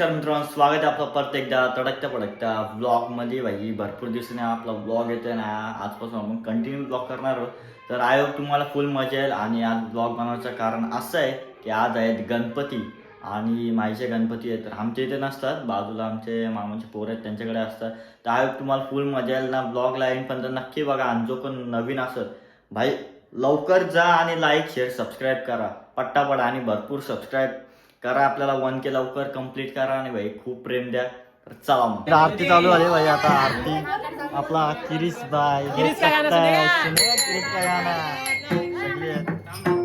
नमस्कार मित्रांनो स्वागत आहे आपलं परत एकदा तडकत्या पडकत्या ब्लॉगमध्ये भाई भरपूर दिवसाने आपला ब्लॉग येतोय ना आजपासून आपण कंटिन्यू ब्लॉग करणार आहोत. तर आय होप तुम्हाला फुल मजा येईल आणि आज ब्लॉग बनवायचं कारण असं आहे की आज आहेत गणपती आणि माईचे गणपती आहेत. तर आमच्या इथे नसतात बाजूला आमचे मामाचे पोर आहेत त्यांच्याकडे असतात. तर आय होप तुम्हाला फुल मजा येईल ना ब्लॉगला येईन पण तर नक्की बघा आणि जो पण नवीन असत भाई लवकर जा आणि लाईक शेअर सबस्क्राईब करा. पट्टापट आणि भरपूर सबस्क्राईब करा आपल्याला वन के लवकर कंप्लीट करा आणि भाई खूप प्रेम द्या. तर चला मग. आरती चालू झाली भाई आता आरती. आपला किरीस बाय किरीस का सगळे.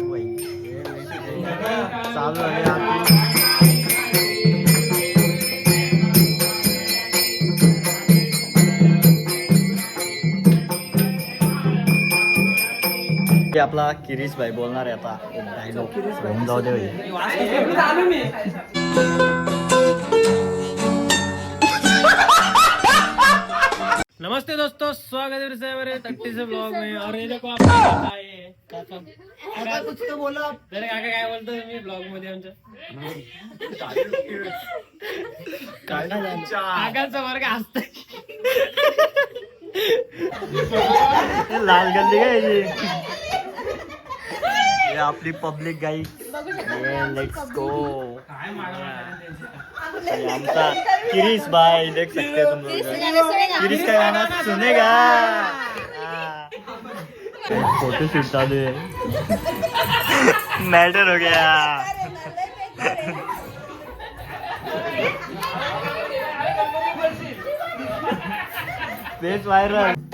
भाई, चालू झाली ते आपला किरीस भाई बोलणार आहे आता. डायलॉग घेऊन जाऊ दे भाई. नमस्ते दोस्तों स्वागत है फिर हमारे तट्टी से ब्लॉग में और ये देखो आपको पता है काका. कुछ तो बोला. जरा काका काय बोलतो तुम्ही ब्लॉगमध्ये आमच्या? काकांचा वर्ग असत. लाल गल्ली काय? हे आपली पब्लिक गाई लेट्स गो आमचा किरीस बाय देख सकते तुम लोग. किरीस का गाना सुनेगा. फ़ोटो शूट चालू है मैटर हो गया. फेस वायरल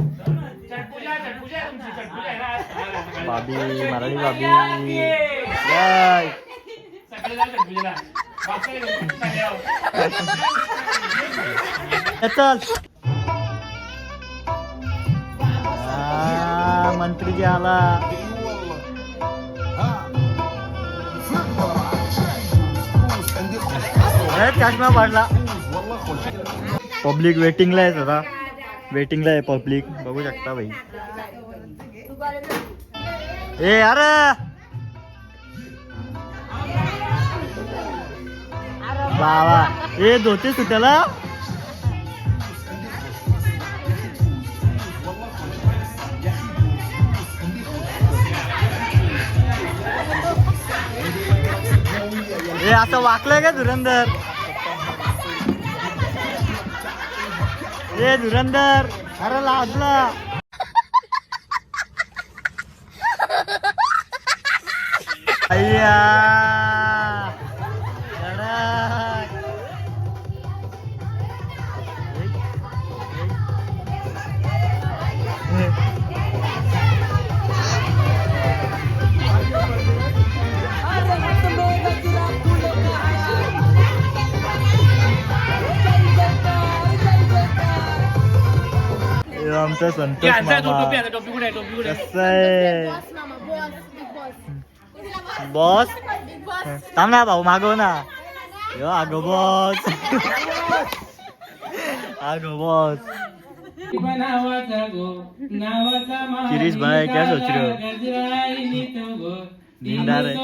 बाबी मराठी बाबी चल. आ, मंत्री जी आला चष्मा पाडला पब्लिक वेटिंगला आहे आता वेटिंगला आहे पब्लिक बघू शकता भाई ए अरे! बाबा ए धोते सुट्याला ए असं वाकलंय का धुरंधर? ए धुरंधर अरे लाजला. अय्या कडक. हे आमचा संतोष मामा टोपी आता टोपी कुठे आहे टोपी कुठे आहे? कसं आहे बॉस थांब ना भाऊ मागव ना यो आगो बॉस आगो बॉस नावाचा गो नावाचा शिरीष भाई, क्या सोच रहे हो? हो नींदार है।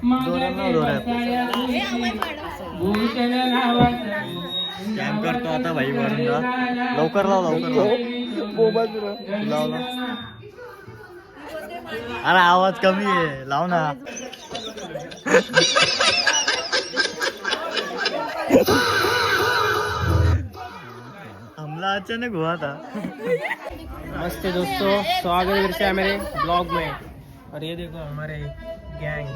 कॅम करतो आता भाई वरून लवकर लाव लवकर लाव. ना अरे आवाज कमी आहे. लाव ना. हमला अचानक हुआ था. नमस्ते दोस्तों स्वागत है मेरे ब्लॉग में। और ये देखो हमारे गैंग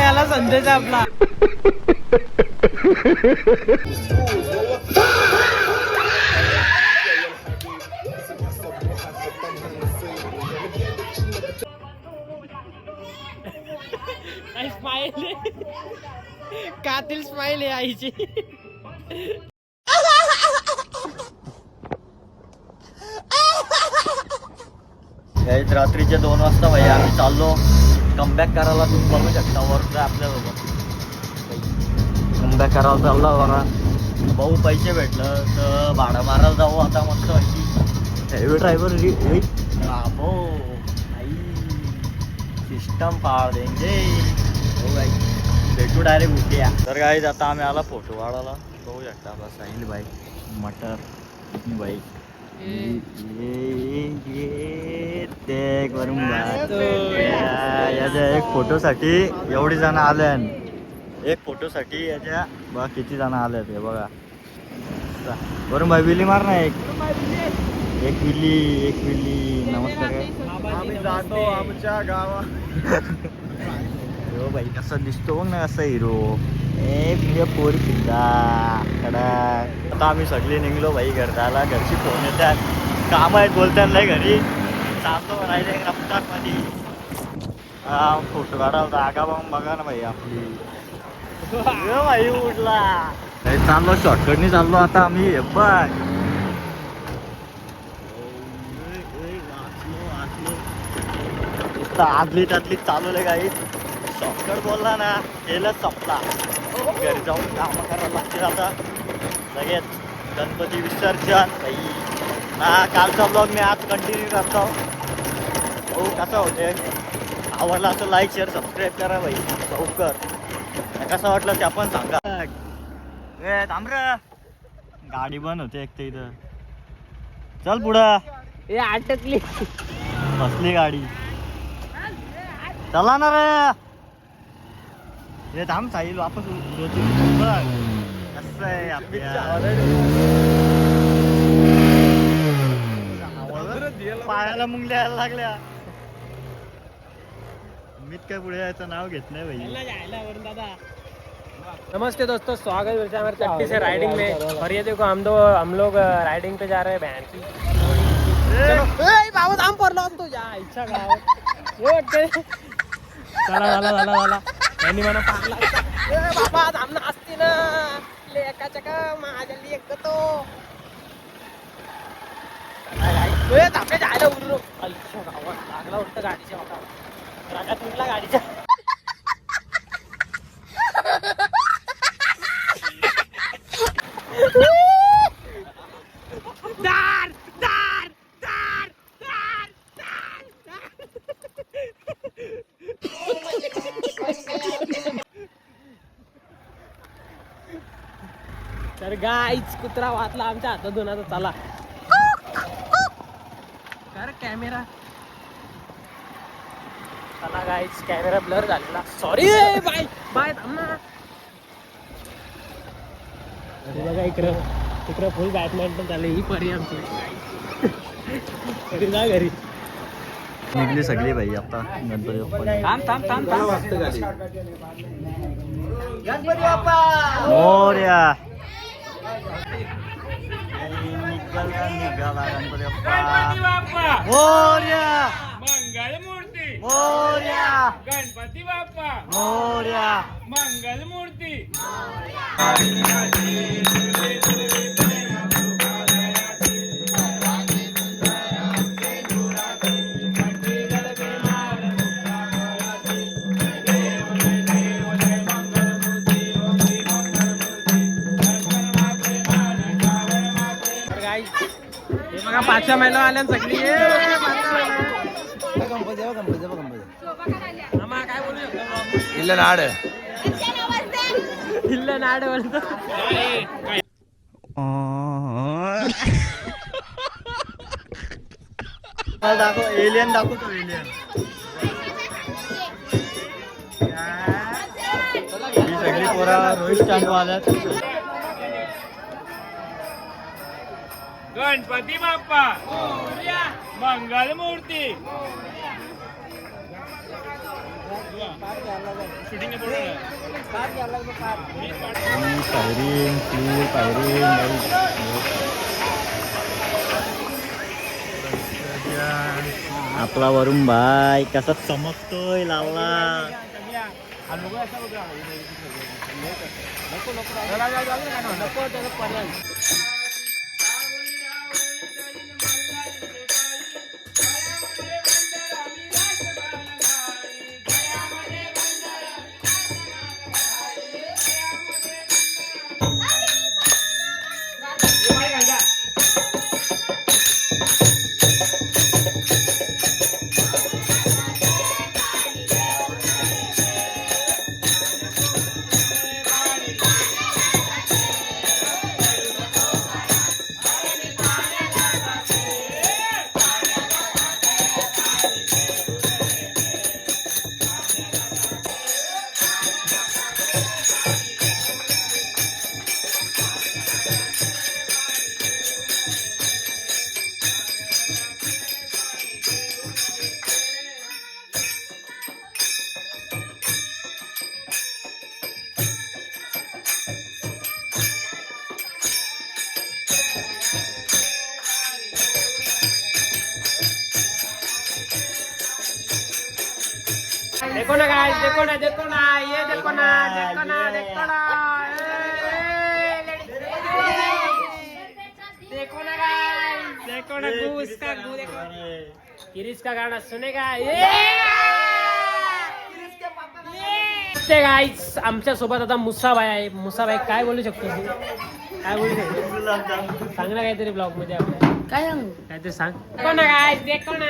याला संदेश आहे आपला? कातील स्माइल आहे आईची. रात्रीचे दोन वाजता भाई आम्ही चाललो. कमबॅक करायला तुम्ही बघू शकता वरचं आपल्यासोबत कमबॅक करायला चाललो बघा भाऊ पैसे भेटलं तर भाडं मारायला जाऊ आता मस्त वाटली हेवी ड्रायव्हर भाऊ सिस्टम पाळ देंगे हो बाई. भेटू डायरेक्ट उद्या. तर गाईज आता आम्ही आला फोटो काढायला बघू शकता आपला साहिल बाई मटर याच्या एक फोटोसाठी एवढी जण आल्यान. एक फोटोसाठी याच्या बघा किती जण आल्यात हे बघा. वरून भाई विली मार ना एक. एक विली एक विली नमस्कार. आम्ही जातो आमच्या गावा. हो भाई कसा दिसतो बघ ना कसा हिरो. ए पोरी पिझ्झा कडक आता आम्ही सगळे निघलो भाई घर झाला घरची फोन येतात. काम आहेत बोलतात नाही घरी. चालतो राहिले रफ्तारमध्ये फोटो काढायला जागा बघून बघा ना भाई आपली. उठला चाललो शॉर्टकटनी चाललो आता आम्ही. हे. नुसतं आदली त्यातली चालवले काही शॉर्टकट बोलला ना गेलंच संपला. घरी जाऊन कामं करायला लागतील आता. लगेच गणपती विसर्जन. बाई. ना कालचा ब्लॉग मी आज कंटिन्यू करतो. हो कसा होते आवडला असं लाईक शेअर सबस्क्राईब करा बाई. लवकर. कसं वाटलं ते आपण सांगा. ए थांब रे. गाडी बंद होते एक तर इथं. चल पुढं. हे अटकली. बसली गाडी. चला ना रे. हे थांब साईल वापस कसं आहे आपल्या? पायाला मुंगल्या लागल्या. मीच काय पुढे यायचं नाव घेत नाही भाई. नमस्ते दोस्तों स्वागत है हमारे चट्टी से राइडिंग में. और ये देखो हम दो हम लोग राइडिंग पे जा रहे हैं बहन बाबा तू इच्छा गाव हे। वाटते चला झाला झाला झाला त्यांनी मला पाडला ए बाबा थांब ना। असते ना लेका चका माझ्या लेक तो। ए थांबे जायला उरलो आईच्या गावात लागला उलट गाडीच्या रागात उठला गाडीच्या दार दार दार दार दार तर गाईच कुत्रा वाचला आमच्या हातातून आता चला. कॅमेरा चला गाईच कॅमेरा ब्लर झालेला. सॉरी बाय बाय बघा इकडं इकडं फुल बॅडमिंटन झाले ही परी आमची. घरी जा घरी. निघली सगळी भाई आता गणपती थांब थांब थांब थांब. गणपती बाप्पा! मोर्या! निघाला गणपती बाप्पा! मोर्या! मंगलमूर्ती मोर्या. गणपती बाप्पा. मोर्या. मंगलमूर्ती. हे बघा पाचव्या महिला आल्या सगळी इल्ल नाड. इल्ल नाड दाखव एलियन दाखवतो एलियन सगळी पोरा रोहित स्टँड आल्यात. गणपती बाप्पा. मंगल मूर्ती फायरिंग फूल फायरिंग आपला वरुण भाई कसा चमकतोय लावला नको नको देखो ना गाइस देखो ना देखो ना ये देखो ना देखो ना देखो ना। ए, ए, देखो ना गाइस देखो ना गूस का गू देखो। किरिस का गाना सुनेगा? ये! ते गाईस आमच्यासोबत आता मुसाबाई आहे. मुसाबाई काय बोलू शकतो तू? काय बोलू शकतो? सांग ना काहीतरी ब्लॉगमध्ये आपल्या काय सांगू? काय ते सांग. देखो ना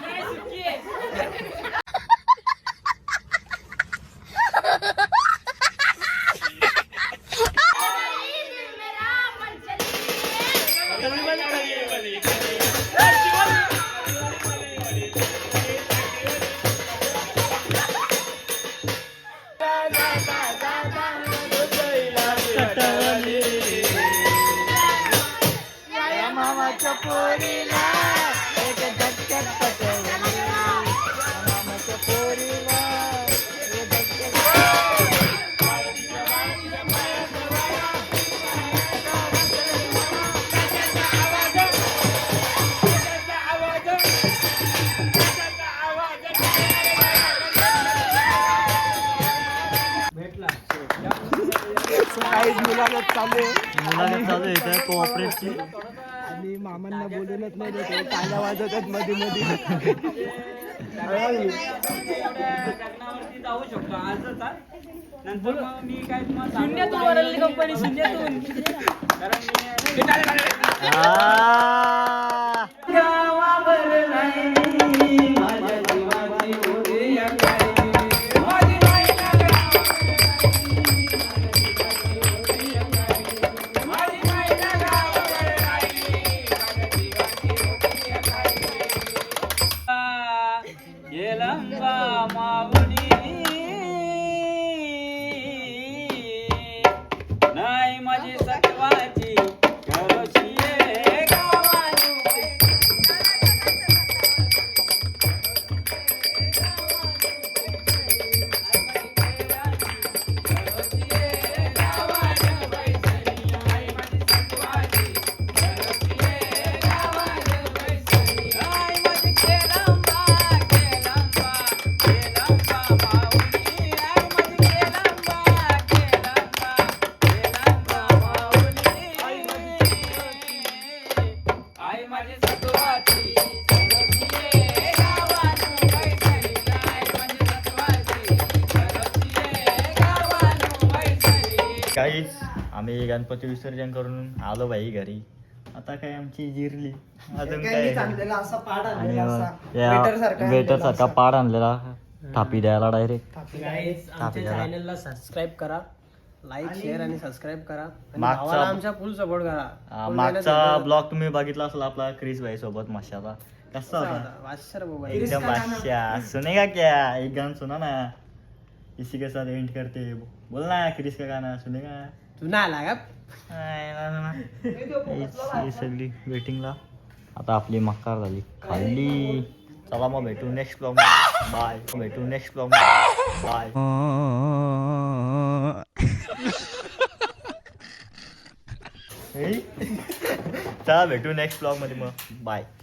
Mas o quê? वाजवतात मध्ये मध्ये शून्यातून वरली कंपनी शून्यातून नाही आम्ही गणपती विसर्जन करून आलो बाई घरी. आता काय आमची जिरली. अजून काय असा पाड आणि आणलेला वेटर सारखा पाड आणलेला. थापी द्यायला डायरेक्ट. चॅनलला सबस्क्राईब करा. लाईक शेअर आणि सबस्क्राईब करा. आणि मागचा- आमच्या फुल सपोर्ट करा. मागचा. ब्लॉग तुम्ही बघितला असेल आपला क्रिस भाई सोबत मशाचा कसा होता? एकदम बादशाह सुनेगा क्या? एक गाना सुना ना. इसी के साथ एंड करते. बोल ना क्रिस का गाना सुनेगा तू नाही आला का? ना, ना, ना. ही सगळी वेटिंगला आता आपली मक्कार झाली. खाल्ली. चला मग भेटू नेक्स्ट ब्लॉग बाय भेटू नेक्स्ट ब्लॉग बाय चला भेटू नेक्स्ट ब्लॉगमध्ये मग. बाय